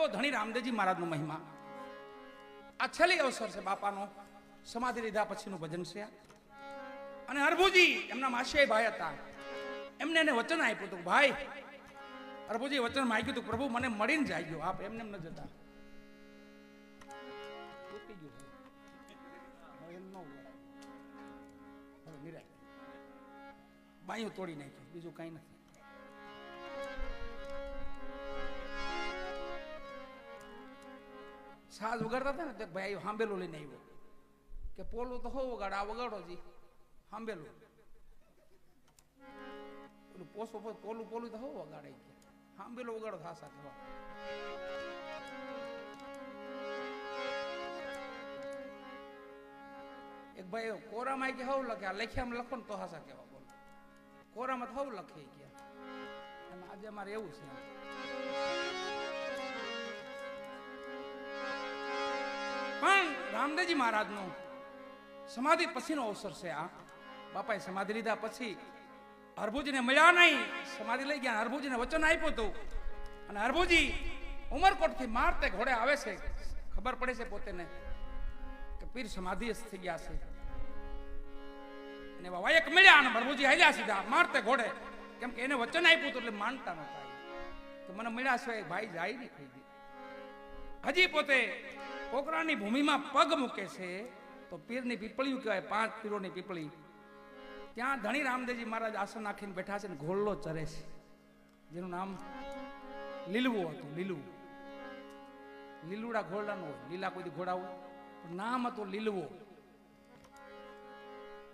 એવો ધણી રામદેવજી મહારાજનો મહિમા. આ છેલ્લી અવસર છે બાપાનો. સમાધિ લીધા પછીનું ભજન છે. અને હરભુજી એમના માસીયાઈ ભાઈ હતા. એમને એને વચન આપ્યું હતું, ભાઈ હરભુજી વચન માંગ્યું હતું, પ્રભુ મને મળીને જાયજો. આપ એમને એમ ન જતા. ગયું. બાયું તોડી નાખ્યું. બીજું કઈ નથી. સાજ વગાડતા હતા ને, તો ભાઈ હાંબેલો લઈને આવ્યો કે પોલું તો હો વગાડ, આ વગાડો જી. હાંબેલું પેલું પોસો પોલું પોલું તો હો વગાડે હાંબેલો વગાડો થા સાથે એક ભાઈ કોરામાં કે હવ લખે, આ લખ્યામાં લખો ને તો હાસા કેવા બોલો. કોરામાં તો હવ લખે ગયા અને આજે અમારે એવું છે. પણ રામદેવજી મહારાજનો સમાધિ પછીનો અવસર છે આ. બાપાએ સમાધિ લીધા પછી હરભુજીને મળ્યા નહીં. સમાધિ લઈ ગયા હરભુજીને વચન આપ્યું હતું. અને હરભુજી ઉમરકોટથી મારતે ઘોડે આવે છે. ખબર પડે છે પોતેને કે પીર સમાધિ થઈ ગયા છે. અને બાબા એક મળ્યા અને હરભુજી હાલ્યા સીધા, મારતે ઘોડે. કેમ કે એને વચન આપ્યું હતું એટલે માનતા નતા તો મને મળ્યા છે ભાઈ જાય નહીં થઈ ગઈ હજી પોતે પોકરાની ભૂમિમાં પગ મૂકે છે, તો પીરની પીપળીયું કહેવાય, પાંચ પીરોની પીપળી. ત્યાં ધણી રામદેવજી મહારાજ આસન નાખીને બેઠા છે ને ઘોડલો ચરે છે. જેનું નામ લીલવું હતું લીલવું લીલુડા ઘોડાનું હોય, લીલા કોઈ ઘોડા પણ નામ હતું લીલવો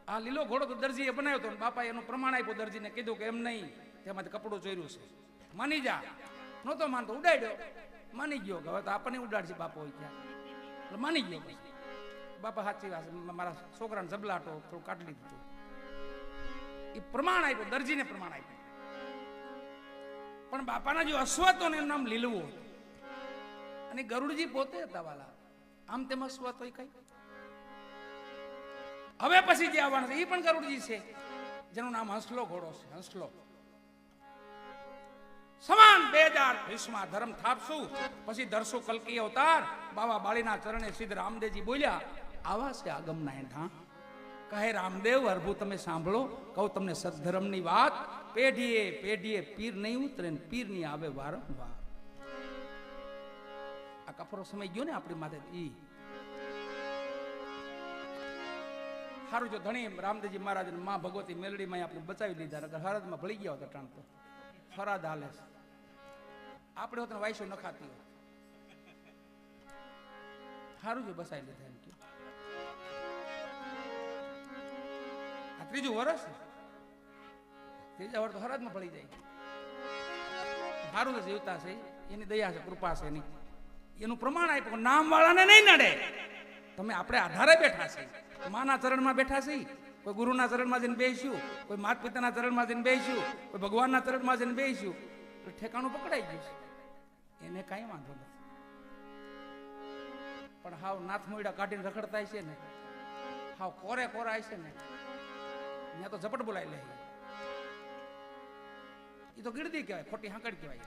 આ લીલો ઘોડો તો દરજીએ બનાવ્યો હતો બાપાએ એનું પ્રમાણ આપ્યું, દરજીને કીધું કે એમ નહીં, તેમાંથી કપડું ચોર્યું છે. માની જા, નહોતો માનતો ઉડાડ્યો માની ગયો કે હવે તો આપણને ઉડાડશે બાપો હોય ત્યાં એટલે માની ગયો બાપા સાચી વાત. મારા છોકરાને જબલાટો થોડું કાઢી દીધું એ પ્રમાણ આપ્યું, દરજીને પ્રમાણ આપ્યું. પણ બાપાના જે અશ્વ હતો ને એનું નામ લીલવું હતું. અને ગરુડજી પોતે હતા વાલા. આમ તેમ અશ્વ હતો કઈ. હવે પછી જે આવવાનું છે એ પણ ગરુડજી છે. જેનું નામ હંસલો ઘોડો છે, હંસલો. સમાન બે હજાર વીસમાં ધર્મ થાપશું. પછી ધરશું કલકી અવતાર. બાબા બાળીના ચરણે સિદ્ધ રામદેવજી બોલ્યા, આવા છે આગમના એઠા કહે રામદેવ અર્ભુ તમે સાંભળો. કહું તમને સદધર્મની વાત. પેઢીએ પેઢીએ પીર નહીં ઉતરે ને પીર નહીં આવે વારંવાર. આ કફરો સમય ગયો ને આપણી માથે ઈ. સારું જો ધણી રામદેવજી મહારાજ મા ભગવતી મેલડીમાં આપણે બચાવી લીધા, નકર હરદમાં ભળી ગયા હતા ટાણ તો ફરાદ હાલે છે. આપણે હોત વાયસો નખાતી હોય સારું છે બસાઈ લીધા એમ કે. આ ત્રીજું વર્ષ ત્રીજા વર્ષ તો હરાજમાં પડી જાય. સારું તો જીવતા છે. એની દયા છે, કૃપા છે એની. એનું પ્રમાણ આપ્યું નામ વાળાને નહીં નડે. તમે આપણે આધારે બેઠા છે માના ચરણમાં બેઠા છે કોઈ ગુરુના ચરણમાં જઈને બેસીશું કોઈ માત પિતાના ચરણમાં જઈને બેસીશું કોઈ ભગવાનના ચરણમાં જઈને બેસીશું તો ઠેકાણું પકડાઈ ગયું છે. એને કાંઈ વાંધો નથી. પણ હાવ નાથ મોયડા કાઢીને રખડતા છે ને, હાવ કોરે કોરા છે ને, ત્યાં તો ઝપટ બોલાઈ લે. એ તો ગીરદી કહેવાય, ખોટી હાંકડ કહેવાય.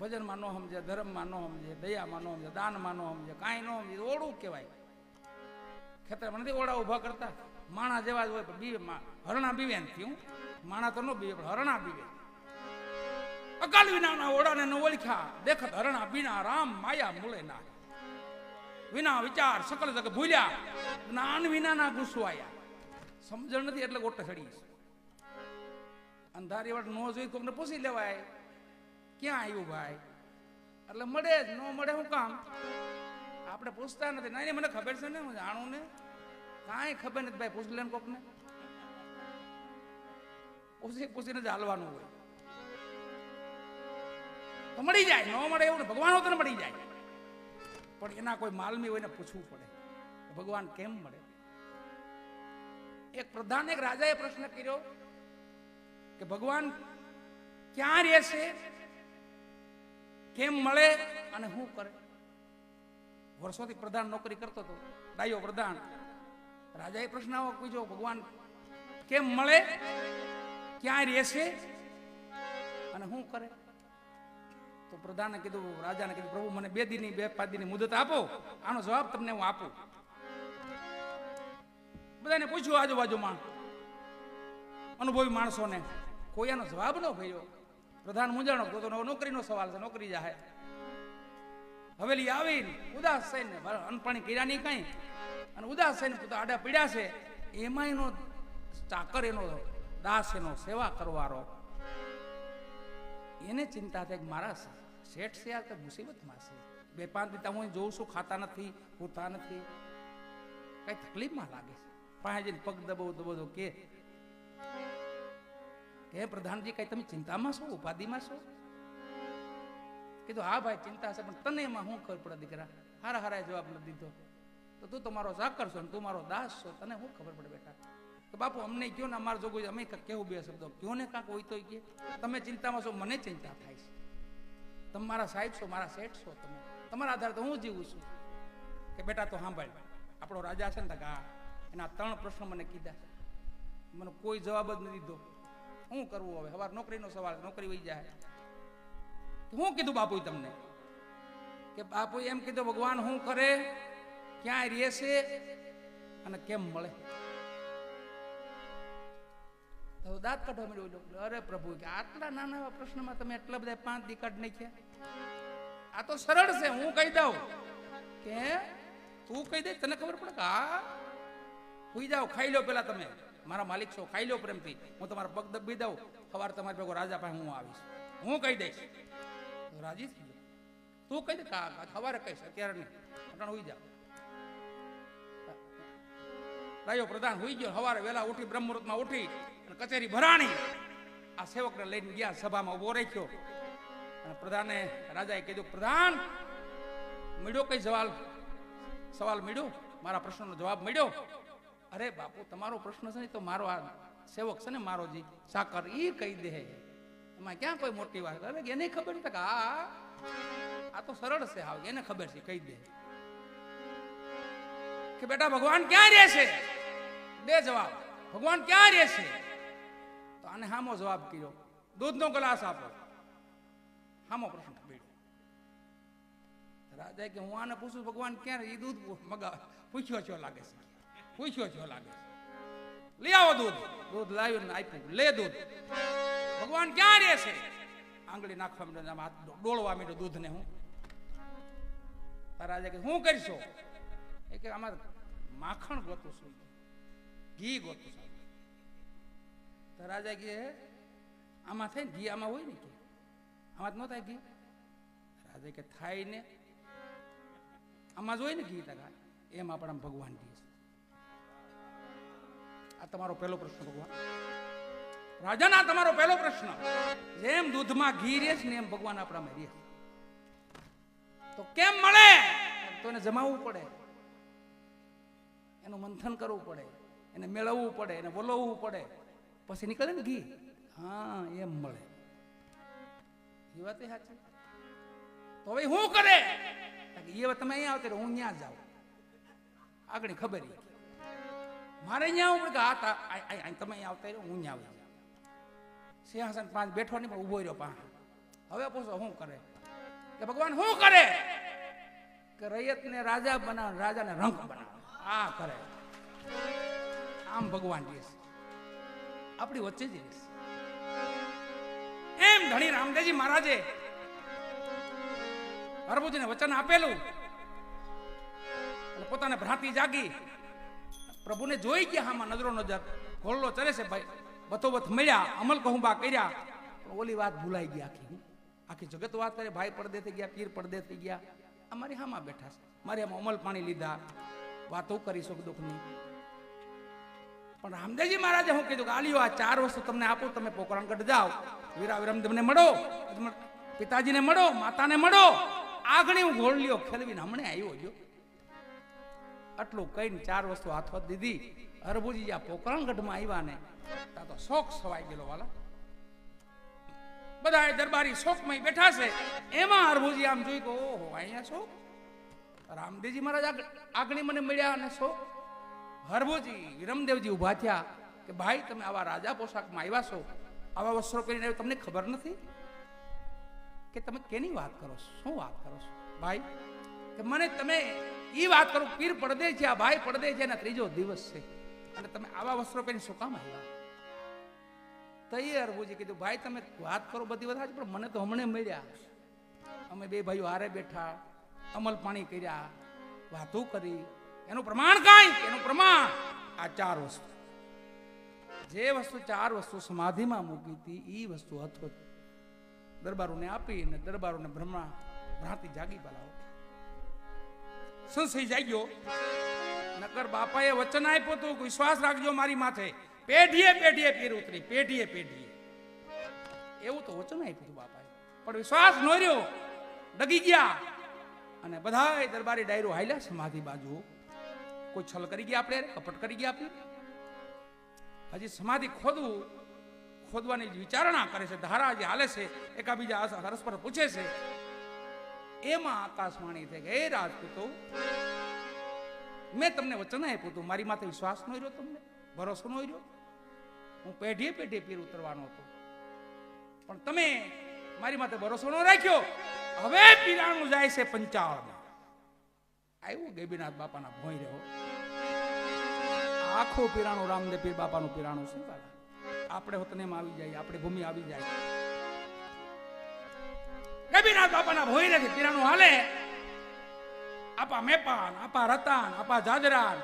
ભજનમાં ન સમજે, ધર્મમાં ન સમજે, દયામાં ન સમજે, દાનમાં ન સમજે, કાંઈ ન સમજે ઓળું કહેવાય. ખેતરમાં નથી ઓળા ઊભા કરતા. માણા જેવા જ હોય, પણ બીવે હરણા બીવે ને થયું. માણા તો ન બીવે, પણ હરણા બીવે. અકાલ વિનાના ઓળાને ન ઓળખ્યા. દેખત હરણા બીના રામ માયા મૂળે ના. વિના વિચાર સકલ જગ ભૂલ્યા. જ્ઞાન વિનાના ગુસવાયા સમજણ નથી એટલે ગોટે ચડી અંધારી વાટ નો જોઈ કોકને પૂછી લેવાય, ક્યાં આવ્યું ભાઈ? એટલે મળે જ, ન મળે હું કામ? આપણે પૂછતા નથી. ના મને ખબર છે ને, હું જાણું ને. કાંઈ ખબર નથી ભાઈ, પૂછી લે કોકને. પૂછી પૂછીને જ હાલવાનું હોય. તો મળી જાય, ન મળે એવું ભગવાન હોતો મળી જાય. પણ એના કોઈ માલમી હોય ને પૂછવું પડે. ભગવાન કેમ મળે? એક પ્રધાન એક રાજાએ પ્રશ્ન કર્યો કે ભગવાન ક્યાં રહેશે? કેમ મળે અને શું કરે? વર્ષોથી પ્રધાન નોકરી કરતો હતો. ડાયો પ્રધાન. રાજાએ પ્રશ્ન પૂછ્યો ભગવાન કેમ મળે, ક્યાં રહેશે અને શું કરે? તો પ્રધાને કીધું, રાજાને કીધું, પ્રભુ, મને બે દિનની, બે, પાંચ દિનની મુદત આપો, આનો જવાબ તમને હું આપું. બધાને પૂછ્યું આજુબાજુમાં, અનુભવી માણસોને, કોઈ આનો જવાબ ન ભર્યો પ્રધાન મૂંઝાણો તો નોકરીનો સવાલ છે, નોકરી જાહે. હવેલી આવીને ઉદાસ થઈને, અનપાણી કર્યા નહીં કઈ. અને ઉદાસ થઈને પોતા આડા પીડ્યા છે એમાં એનો ચાકર એનો દાસ એનો સેવા કરવારો એને ચિંતા થાય કે મારા શેઠ છે આ તો મુસીબતમાં છે. બે પાંચ દીતા હું જોઉં છું, ખાતા નથી પૂરતા નથી. કઈ તકલીફમાં લાગે છે. પાસે જઈને પગ દબો દબો કે કે પ્રધાનજી, કઈ તમે ચિંતામાં છો, ઉપાધિમાં છો? કીધું, હા ભાઈ, ચિંતા છે, પણ તને એમાં શું ખબર પડે દીકરા? હારા હારા જવાબ નથી દીધો. તો તું તમારો ઝાકર છો તું મારો દાસ છો તને શું ખબર પડે બેટા? તો બાપુ, અમને કયો ને અમારે જોગું અમે કાંઈક કેવું બે શબ્દો? કયો ને કાંક હોય તો કે. તમે ચિંતામાં છો, મને ચિંતા થાય છે. તમે મારા સાહેબ છો, મારા શેઠ છો તમે. તમારા આધારે તો હું જીવું છું. કે બેટા, તો સાંભળ. આપણો રાજા છે ને ગા હા એના ત્રણ પ્રશ્ન મને કીધા મને કોઈ જવાબ જ નથી દીધો. શું કરવું હવે? સવાર નોકરીનો સવાલ, નોકરી વહી જાય. શું કીધું બાપુ તમને? કે બાપુ એમ કીધું, ભગવાન શું કરે? ક્યાં રહેશે અને કેમ મળે? તો દાંત કાઢવા મળ્યો અરે પ્રભુ, કે આટલા નાના એવા પ્રશ્નમાં તમે એટલા બધા પાંચ દી કાઢ નાખ્યા? આ તો સરળ છે, હું કહી દઉં. કે તું કહી દે, તને ખબર પડે કે હા સુઈ જાઓ, ખાઈ લો પેલા તમે. મારા માલિક છો, ખાઈ લો પ્રેમથી. હું તમારા પગ દબી દઉં, સવાર તમારી ભેગો રાજા પાસે હું આવીશ. હું કહી દઈશ. રાજી થઈ તું કહી દે સવારે કહીશ, અત્યારે નહીં. અટાણ હોઈ જાઓ. રાયો પ્રધાન હોઈ ગયો સવારે વહેલા ઉઠી બ્રહ્મ મુહૂર્તમાં ઉઠી અને કચેરી ભરાણી આ સેવકને લઈને ગયા સભામાં ઊભો રાખ્યો. અને પ્રધાને રાજાએ કીધું, પ્રધાન, મળ્યો કઈ સવાલ? સવાલ મળ્યો? મારા પ્રશ્નનો જવાબ મળ્યો. અરે બાપુ, તમારો પ્રશ્ન છે ને તો મારો આ સેવક છે ને મારો જી, સાકર એ કહી દે. એમાં ક્યાં કોઈ મોટી વાત? અરે એને ખબર છે કે આ આ તો સરળ છે હા એને ખબર છે, કહી દે. કે બેટા ભગવાન ક્યાં રહે છે? બે જવાબ. ભગવાન ક્યાં રહે છે તો આને હામો જવાબ કર્યો. દૂધનો ગ્લાસ આપો. હામો પ્રશ્ન રાજા કે હું આને પૂછું, ભગવાન ક્યાં રહે? દૂધ મગા પૂછ્યો છો લાગે છે. પૂછ્યો છો લાગે છે. લઈ આવો દૂધ. દૂધ લાવ્યું ને આપ્યું. લે દૂધ. ભગવાન ક્યાં રહે છે? આંગળી નાખવા માંડ્યો હાથ ડોળવા માંડ્યો દૂધને હું. રાજા કે હું કરશો? એ કે અમારે માખણ ગોતું છું. ઘી ગોતું છું તો રાજા કે આમાં થાય ને ઘી આમાં હોય ને કે આમાં જ ન થાય ઘી. રાજા કે થાય ને. આમાં જ હોય ને ઘી ટકા એમ આપણા ભગવાન છે. આ તમારો પહેલો પ્રશ્ન ભગવાન. રાજાના તમારો પહેલો પ્રશ્ન. જેમ દૂધમાં ઘી રહે છે ને એમ ભગવાન આપણામાં રહે તો કેમ મળે? તો એને જમાવવું પડે. એનું મંથન કરવું પડે. એને મેળવવું પડે, એને બોલવવું પડે. પછી નીકળે ને ઘી. હા, એમ મળે. એ વાત સાચી. તો હવે શું કરે? એ વાત તમે અહીંયા આવતા હું ત્યાં જાઉં. આગળ ખબર. મારે અહીંયા આવું કે હા તમે અહીંયા આવતા રહ્યો હું ત્યાં આવું. સિંહાસન પાંચ બેઠો નહીં, પણ ઊભો રહ્યો પાંચ. હવે પૂછો, શું કરે? કે ભગવાન, શું કરે? કે રૈયતને રાજા બનાવે, રાજાને રંક બનાવે. આ કરે. આમ ભગવાન આપણી વચ્ચે જ એમ ધણી રામદેવજી મહારાજે હરભુજીને વચન આપેલું. પોતાને ભ્રાંતિ જાગી. પ્રભુને જોઈ ગયા આમાં નજરો નજર. ઘોડલો ચરે છે, ભાઈ. બથોબથ મળ્યા, અમલ કહુંબા કર્યા. ઓલી વાત ભૂલાઈ ગઈ આખી. આખી જગત વાત કરે, ભાઈ પડદે થઈ ગયા, પીર પડદે થઈ ગયા. અમારી હામાં બેઠા છે. મારે આમાં અમલ પાણી લીધા. વાતો કરી સુખ દુઃખની પણ રામદેવજી મહારાજે હું કીધું કે, આલિયો, આ ચાર વસ્તુ તમને આપું, તમે પોકરણગઢ જાઓ. વીરા વિરમદેવને મળો પિતાજીને મળો, માતાને મળો. આગણી હું ઘોડલીઓ ખેલવીને હમણે આવ્યો જો. આટલું કહીને ચાર વસ્તુ હાથો દીધી. હરભુજી આ પોકરણગઢમાં આવ્યા ને ત્યાં તો શોખ સવાઈ ગયેલો, વાલા. બધા દરબારી શોકમાં બેઠા છે. એમાં હરભુજી આમ જોઈ કે, ઓહો, અહીંયા શોક રામદેવજી મહારાજ આગ- આગળ મને મળ્યા અને શોક હરભુજી વિરમદેવજી ઊભા થયા કે, ભાઈ, તમે આવા રાજા પોશાકમાં આવ્યા છો. આવા વસ્ત્રો પહેરીને તમને ખબર નથી કે તમે કેની વાત કરો છો? શું વાત કરો છો? ભાઈ, કે મને તમે એ વાત કરો, પીર પડદે છે, આ ભાઈ પડદે છે, એના ત્રીજો દિવસ છે. અને તમે આવા વસ્ત્રો પહેરી શું કામ આવ્યા? તૈયાર બુજી કીધું, ભાઈ, તમે વાત કરો બધી બધા પણ મને તો હમણે મળ્યા. અમે બે ભાઈઓ હારે બેઠા, અમલ પાણી કર્યા, વાતો કરી એનું પ્રમાણ કાંઈ? એનું પ્રમાણ? આ ચાર વસ્તુ. જે વસ્તુ ચાર વસ્તુ સમાધિમાં મૂકી હતી એ વસ્તુ હતો દરબારોને આપી અને દરબારોને બ્રહ્મા ભ્રાંતિ જાગી બોલાવો સંશય જાગ્યો? નકર બાપાએ વચન આપ્યું હતું, વિશ્વાસ રાખજો મારી માથે. પેઢીએ પેઢીએ પીર ઉતરી, પેઢીએ પેઢીએ. એવું તો વચન આપ્યું હતું બાપાએ. પણ વિશ્વાસ નો રહ્યો. ડગી ગયા. અને બધા દરબારી ડાયરો હાલ્યા સમાધિ બાજુ. કોઈ છલ કરી ગયા આપણે? કપટ કરી ગયા આપણે? હજી સમાધિ ખોદવું, ખોદવાની વિચારણા કરે છે, ધારા જે હાલે છે, એકાબીજા પરસ્પર પૂછે છે. એમાં આકાશવાણી થઈ ગઈ રાજપૂતો, મેં તમને વચન આપ્યું હતું, મારી માથે વિશ્વાસ ન રહ્યો તમને? ભરોસો ન રહ્યો? હું પેઢીએ પેઢીએ પીર ઉતરવાનો હતો. પણ તમે મારી માથે ભરોસો ન રાખ્યો. હવે પીરાણું જાય છે પંચાળમાં આવ્યું ગેબીનાથ બાપાના ભોય રહ્યો આખું પીરાણું રામદેવ પીર બાપાનું પીરાણું છે બાલા? આપણે હોતનેમાં આવી જાય, આપણી ભૂમિ આવી જાય. ગેબીનાથ બાપાના ભોય નથી પીરાણું હાલે. આપા મેપાન, આપા રતાન, આપા જાજરાન,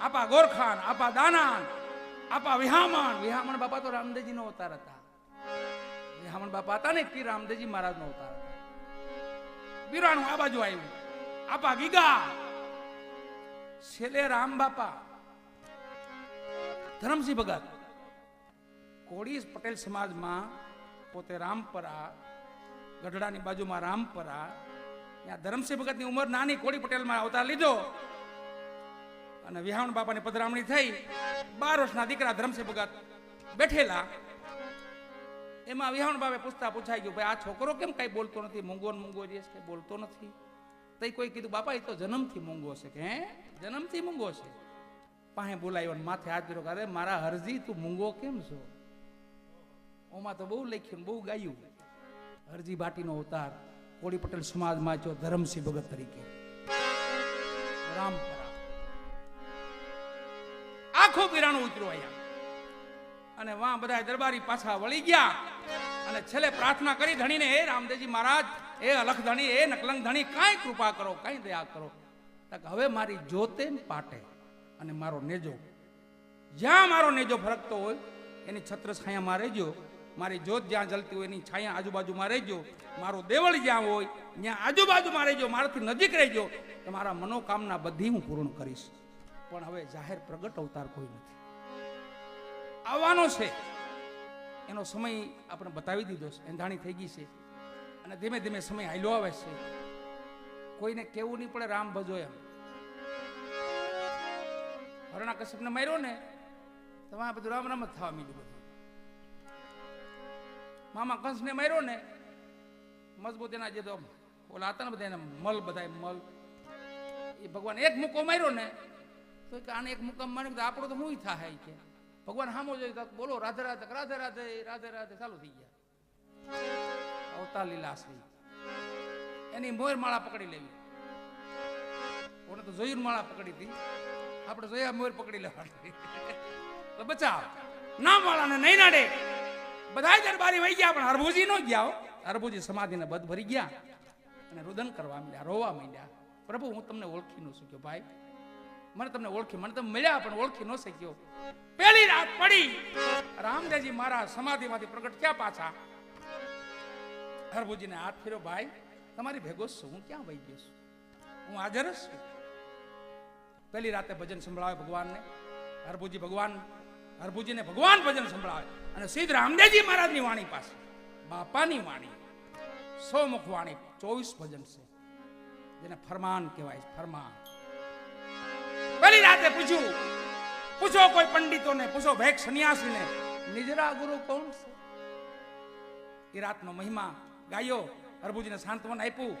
આપા ગોરખાન, આપા દાનાન, આપા વિહામણ. વિહામણ બાપા તો રામદેવજી નો અવતાર હતા. વિહામણ બાપા હતા ને પીર રામદેવજી મહારાજ નો અવતાર હતા. પીરાણું આ બાજુ આવ્યું. આપા ગીગા છેલ્લે રામ બાપા ધરમસિંહ ભગત કોળી પટેલ સમાજમાં પોતે રામપરા ગઢડાની બાજુમાં રામપરા ત્યાં ધરમસિંહ ભગતની ઉંમર નાની કોળી પટેલમાં અવતાર લીધો અને વિહાવણ બાપાની પધરામણી થઈ બાર વર્ષના દીકરા ધરમસિંહ ભગત બેઠેલા એમાં વિહાવણ બાપે પૂછતા પૂછાઈ ગયું ભાઈ આ છોકરો કેમ કઈ બોલતો નથી? મૂંગો મૂંગો જે છે બોલતો નથી. તઈ કોઈ કીધું બાપા એ તો જન્મથી મૂંગો છે. કે, હે? જન્મથી મૂંગો છે? પાસે બોલાયો માથે હાથ કર્યો અરે, મારા હરજી, તું મૂંગો કેમ છો? ઓમાં તો બહુ લખ્યું બહુ ગાયું. હરજી ભાટીનો અવતાર કોળી પટેલ સમાજમાં છો ધરમસિંહ ભગત તરીકે. રામપરા આખો પીરાણો ઉતર્યો અહીંયા. અને વાં બધા દરબારી પાછા વળી ગયા. અને છેલ્લે પ્રાર્થના કરી ધણીને, હે રામદેવજી મહારાજ એ અલખ ધણી, એ નકલંગ ધણી, કાંઈ કૃપા કરો, કાંઈ દયા કરો. હવે મારી જોતે પાટે અને મારો નેજો. જ્યાં મારો નેજો ફરકતો હોય, એની છત્ર છાયામાં રહેજો મારી જોત જ્યાં જલતી હોય, એની છાયા આજુબાજુમાં રહેજો મારો દેવળ જ્યાં હોય, ત્યાં આજુબાજુમાં રહેજો મારાથી નજીક રહેજો તો મારા મનોકામના બધી હું પૂર્ણ કરીશ. પણ હવે જાહેર પ્રગટ અવતાર કોઈ નથી. આવવાનો છે. એનો સમય આપણે બતાવી દીધો છે. એંધાણી થઈ ગઈ છે. અને ધીમે ધીમે સમય હાલ્યો આવે છે. કોઈને કેવું નહીં પડે રામ ભજો એમ. હરણા કશ્યપને માર્યો ને તમારે બધું રામ રામ જ થવા માંડ્યું બધું. મામા કંસને માર્યો ને મજબૂત એના જે તો ઓલા હતા ને બધા મલ બધા મલ, એ ભગવાન એક મુક્કો માર્યો ને, તો કે આને એક મુક્કામ માર્યો આપણો તો હું થાય કે? ભગવાન સામો જોઈ બોલો, રાધે રાધે રાધે રાધે રાધે રાધે, ચાલુ થઈ ગયા. અવતાર લીલાશ્રી એની મોર માળા પકડી લેવી. ઓને તો જોયું માળા પકડી હતી? આપણે જોયા મોર પકડી લેવાની. તો બચાવ. ના માળાને નહીં નાડે. બધા દરબારી વહી ગયા, પણ હરભુજી નો ગયા. હરભુજી સમાધિને બધ ભરી ગયા. અને રુદન કરવા માંડ્યા, રોવા માંડ્યા. પ્રભુ, હું તમને ઓળખી ન શક્યો ભાઈ. મને તમને ઓળખી, મને તમે મળ્યા, પણ ઓળખી ન શક્યો. પહેલી રાત પડી. રામદેવજી મારા સમાધિમાંથી પ્રગટ થયા પાછા. હરભુજીને હાથ ફેર્યો, ભાઈ, તમારી ભેગો છું, હું ક્યાં વહી ગયો છું? હું હાજર જ છું. પહેલી રાતે ભજન સંભળાવે ભગવાનને. હરભુજી ભગવાન, હરભુજીને ભગવાન ભજન સંભળાવે. અને સીધ રામદેવજી મહારાજની વાણી પાસે, બાપાની વાણી સો મુખ વાણી, ચોવીસ ભજન છે, જેને ફરમાન કહેવાય, ફરમાન. પહેલી રાતે પૂછ્યું, પૂછો કોઈ પંડિતોને, પૂછો ભેક સંન્યાસીને, નિજરા ગુરુ કોણ છે? એ રાતનો મહિમા ગાયો અરબુજીને સાંત્વન આપ્યું.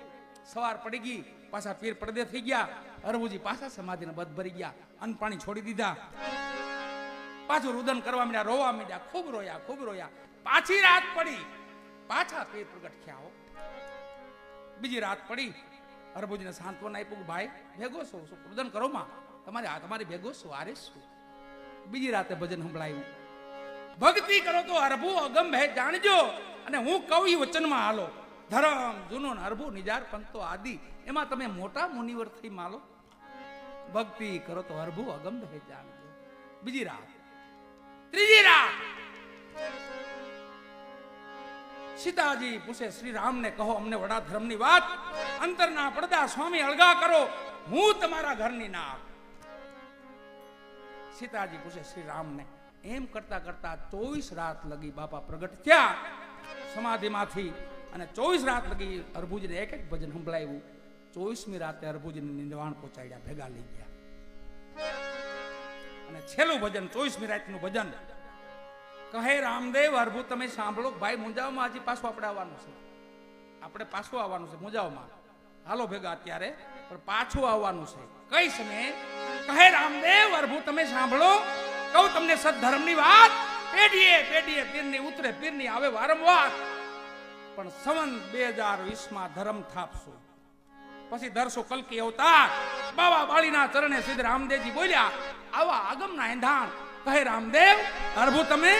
સવાર પડી ગઈ, પાછા પીર પડદે થઈ ગયા. અરબુજી પાછા સમાધિને બધ ભરી ગયા. અન્ન પાણી છોડી દીધા. પાછું રુદન કરવા માંડ્યા, રોવા માંડ્યા, ખૂબ રોયા ખૂબ રોયા. પાછી રાત પડી. પાછા પીર પ્રગટ થયા બીજી રાત પડી. અરબુજીને સાંત્વન આપ્યું ભાઈ, ભેગો છો, શું રુદન કરો માં? તમારે તમારી ભેગો છો, આરે શું? બીજી રાતે ભજન સંભળાયું. ભક્તિ કરો તો અરબુ અગમ ભે જાણજો. અને હું કહું એ વચનમાં હાલો. ધરમ, જૂનો હરભુ, નિજાર, પંતો, આદિ, એમાં તમે મોટા મુનિવર થઈ માલો. ભક્તિ કરો તો હરભુ અગમ ભે જાણજો બીજી રાત. ત્રીજી રાત. સીતાજી પૂછે, શ્રી રામને કહો, અમને વડા ધર્મની વાત. અંતરના પડદા સ્વામી અળગા કરો. હું તમારા ઘરની ના સીતાજી પૂછે, શ્રી રામને, એમ કરતા કરતા ચોવીસ રાત લગી બાપા પ્રગટ થયા. સમાધિમાંથી અને ચોવીસ રાત લગી અરભુજને એક એક ભજન સંભળાવ્યું. ચોવીસમી રાતે અરભુજને નિર્વાણ પહોંચાડ્યા, ભેગા લઈ ગયા. અને છેલ્લું ભજન, ચોવીસમી રાતનું ભજન. કહે રામદેવ અર્ભુ તમે સાંભળો ભાઈ મુંજાવમાં હજી પાછું આપણે આવવાનું છે. આપણે પાછું આવવાનું છે મુંજાવમાં. હાલો ભેગા અત્યારે, પણ પાછું આવવાનું છે. કઈ સમયે? કહે રામદેવ અર્ભુ તમે સાંભળો. કહું તમને સદધર્મની વાત. પેઢીએ પેઢીએ પીરની ઉતરે, પીરની આવે વારંવાર. પણ સવન બે હજાર વીસમાં ધર્મ થાપશું પછી ધરશો કલકી અવતાર. બાબા બાળીના ચરણે સિદ્ધ રામદેવજી બોલ્યા, આવા આગમના એંધાણ કહે રામદેવ અરભુ તમે